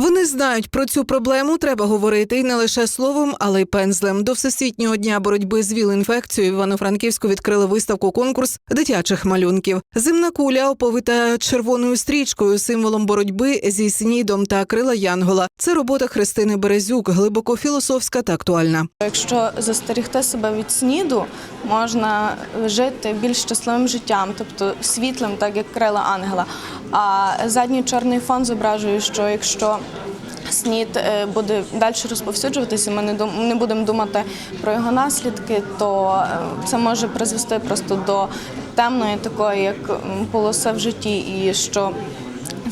Вони знають про цю проблему. Треба говорити і не лише словом, але й пензлем. До всесвітнього дня боротьби з ВІЛ-інфекцією Івано-Франківську відкрили виставку конкурс дитячих малюнків. Зимна куля оповита червоною стрічкою, символом боротьби зі снідом та крила Янгола. Це робота Христини Березюк, глибоко філософська та актуальна. Якщо застерігти себе від сніду, можна жити більш щасливим життям, тобто світлим, так як крила ангела. А задній чорний фон зображує, що якщо снід е, буде далі розповсюджуватися, ми не будемо думати про його наслідки, то е, це може призвести просто до темної такої, як полоса в житті, і що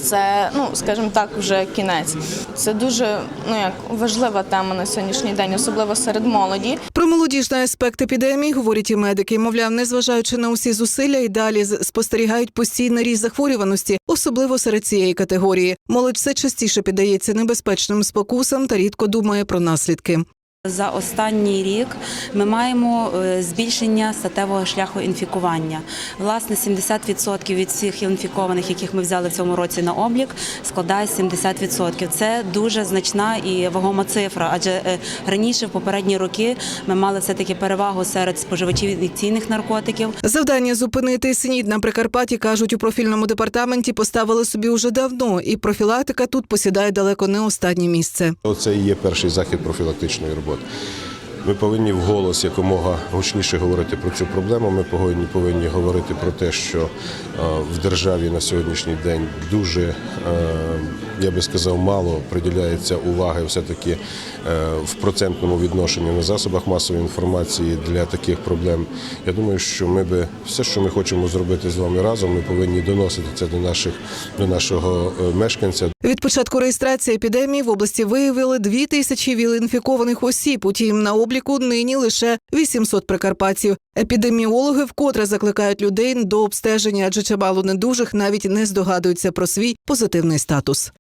це, ну скажімо так, вже кінець. Це дуже ну як важлива тема на сьогоднішній день, особливо серед молоді. Молодіжний аспект епідемії говорять і медики. Мовляв, незважаючи на усі зусилля, і далі спостерігають постійний ріст захворюваності, особливо серед цієї категорії. Молодь все частіше піддається небезпечним спокусам та рідко думає про наслідки. За останній рік ми маємо е, збільшення статевого шляху інфікування. Власне, 70% від всіх інфікованих, яких ми взяли в цьому році на облік, складає 70%. Це дуже значна і вагома цифра, адже е, раніше в попередні роки ми мали все таки перевагу серед споживачів ін'єкційних наркотиків. Завдання зупинити снід на Прикарпатті кажуть у профільному департаменті. Поставили собі уже давно, і профілактика тут посідає далеко не останнє місце. Оце і є перший захід профілактичної роботи. Ми повинні вголос якомога гучніше говорити про цю проблему. Ми повинні повинні говорити про те, що е, в державі на сьогоднішній день дуже, е, я би сказав, мало приділяється уваги все-таки е, в процентному відношенні на засобах масової інформації для таких проблем. Я думаю, що ми би все, що ми хочемо зробити з вами разом, ми повинні доносити це до наших до нашого е, мешканця, Від початку реєстрації епідемії в області виявили дві тисячі віл-інфікованих осіб. Утім, на обліку нині лише 800 прикарпатців. Епідеміологи вкотре закликають людей до обстеження, адже чимало недужих навіть не здогадуються про свій позитивний статус.